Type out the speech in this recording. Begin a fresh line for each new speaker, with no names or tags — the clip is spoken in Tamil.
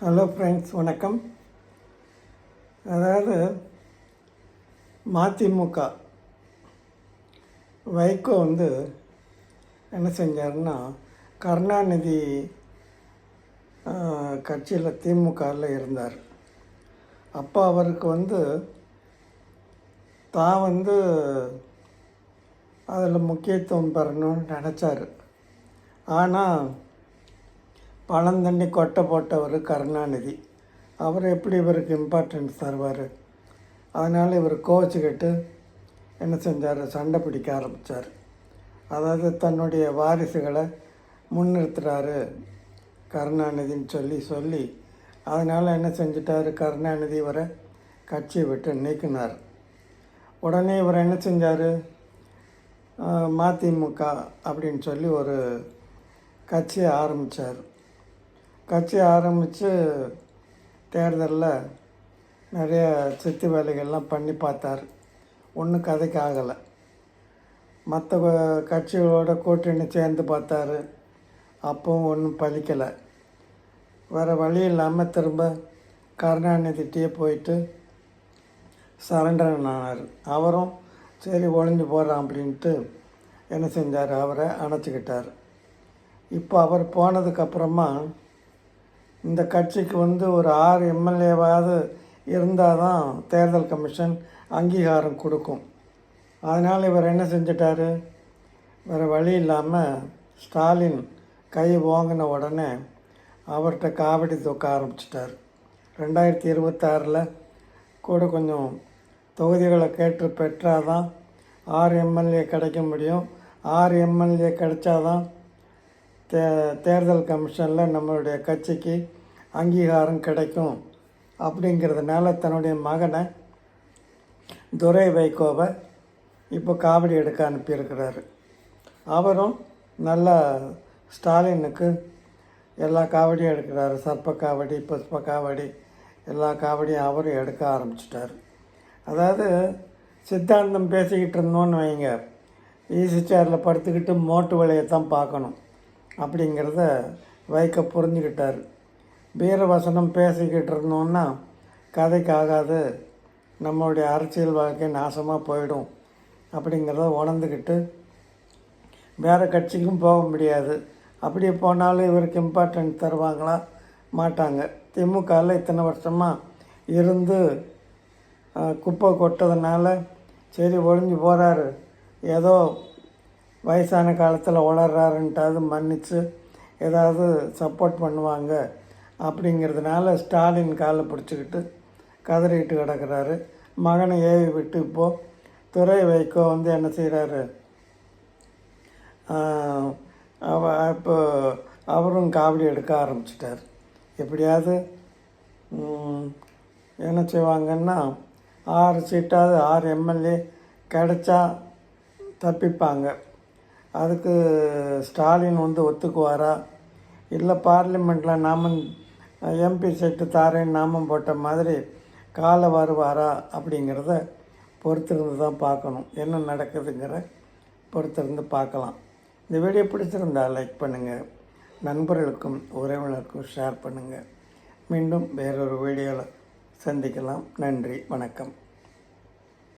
ஹலோ ஃப்ரெண்ட்ஸ் வணக்கம். அதாவது மதிமுக வைகோ வந்து என்ன செஞ்சாருன்னா கருணாநிதி கட்சியில் திமுகவில் இருந்தார். அப்போ அவருக்கு வந்து தான் வந்து அதில் முக்கியத்துவம் பெறணும்னு நினச்சாரு. ஆனால் பழந்தண்ணி கொட்டை போட்டவர் கருணாநிதி. அவர் எப்படி இவருக்கு இம்பார்ட்டன்ஸ் தருவார்? அதனால் இவர் கோச்சிக்கிட்டு என்ன செஞ்சார்? சண்டை பிடிக்க ஆரம்பித்தார் அதாவது தன்னுடைய வாரிசுகளை முன்னிறுத்துறாரு கருணாநிதின்னு சொல்லி சொல்லி அதனால் என்ன செஞ்சிட்டார்? கருணாநிதி இவரை கட்சியை விட்டு நீக்கினார். உடனே இவர் என்ன செஞ்சார்? மதிமுக அப்படின்னு சொல்லி ஒரு கட்சியை ஆரம்பித்தார் கட்சி ஆரம்பித்து தேர்தலில் நிறைய சித்து வேலைகள்லாம் பண்ணி பார்த்தார். ஒன்றும் கதைக்கு ஆகலை. மற்ற கட்சிகளோட கூட்டணி சேர்ந்து பார்த்தாரு. அப்பவும் ஒன்றும் பலிக்கலை. வேறு வழி இல்லாமல் திரும்ப கருணாநிதிட்டே போயிட்டு சரண்டர் ஆனார். அவரும் சரி ஒழிஞ்சு போகிறான் அப்படின்ட்டு என்ன செஞ்சார்? அவரை அணைச்சிக்கிட்டார். இப்போ அவர் போனதுக்கப்புறமா இந்த கட்சிக்கு வந்து ஒரு ஆறு எம்எல்ஏவாவது இருந்தால் தான் தேர்தல் கமிஷன் அங்கீகாரம் கொடுக்கும். அதனால் இவர் என்ன செஞ்சிட்டாரு? வேறு வழி இல்லாமல் ஸ்டாலின் கை ஓங்கின உடனே அவர்கிட்ட காவடி தூக்க ஆரம்பிச்சிட்டார். ரெண்டாயிரத்தி இருபத்தாறில் கூட கொஞ்சம் தொகுதிகளை கேட்டு பெற்றால் தான் ஆறு எம்எல்ஏ கிடைக்க முடியும். ஆறு எம்எல்ஏ கிடைச்சாதான் தே தேர்தல் கமிஷனில் நம்மளுடைய கட்சிக்கு அங்கீகாரம் கிடைக்கும் அப்படிங்கிறதுனால தன்னுடைய மகனை துரை வைகோவை இப்போ காவடி எடுக்க அனுப்பியிருக்கிறாரு. அவரும் நல்லா ஸ்டாலினுக்கு எல்லா காவடியும் எடுக்கிறாரு. சர்ப்ப காவடி புஷ்ப காவடி எல்லா காவடியும் அவரும் எடுக்க ஆரம்பிச்சிட்டார். அதாவது சித்தாந்தம் பேசிக்கிட்டு இருந்தோன்னு வைங்க. ஈசி சேரில் படுத்துக்கிட்டு மோட்டு வழியை தான் பார்க்கணும். அப்படிங்கிறத வைக்க புரிஞ்சுக்கிட்டார். வீரவசனம் பேசிக்கிட்டு இருந்தோன்னா கதைக்கு ஆகாது. நம்மளுடைய அரசியல் வாழ்க்கை நாசமாக போயிடும் அப்படிங்கிறத உணர்ந்துக்கிட்டு வேறு கட்சிக்கும் போக முடியாது. அப்படியே போனாலும் இவருக்கு இம்பார்ட்டன்ட் தருவாங்களா? மாட்டாங்க. திமுகவில் இத்தனை வருஷமாக இருந்து குப்பை கொட்டதுனால சரி ஒழிஞ்சு போகிறாரு ஏதோ வயசான காலத்தில் உளர்றாருன்ட்டாவது மன்னித்து ஏதாவது சப்போர்ட் பண்ணுவாங்க. அப்படிங்கிறதுனால ஸ்டாலின் காலை பிடிச்சிக்கிட்டு கதறிட்டு கிடக்கிறாரு. மகனை ஏவி விட்டு இப்போது துறை வைக்கோ வந்து என்ன செய்கிறாரு அவ இப்போ அவரும் காவடி எடுக்க ஆரம்பிச்சிட்டார். எப்படியாவது என்ன செய்வாங்கன்னா ஆறு சீட்டாவது ஆறு எம்எல்ஏ கிடச்சா தப்பிப்பாங்க. அதுக்கு ஸ்டாலின் வந்து ஒத்துக்குவாரா? இல்லை பார்லிமெண்ட்டில் நாமம் எம்பி செட்டு தாரேன் நாமம் போட்ட மாதிரி காலை வருவாரா அப்படிங்கிறத பொறுத்திருந்து தான் பார்க்கணும். என்ன நடக்குதுங்கிற பொறுத்திருந்து பார்க்கலாம். இந்த வீடியோ பிடிச்சிருந்தா லைக் பண்ணுங்கள் நண்பர்களுக்கும் உறவினருக்கும் ஷேர் பண்ணுங்கள் மீண்டும் வேறொரு வீடியோவில் சந்திக்கலாம். நன்றி வணக்கம்.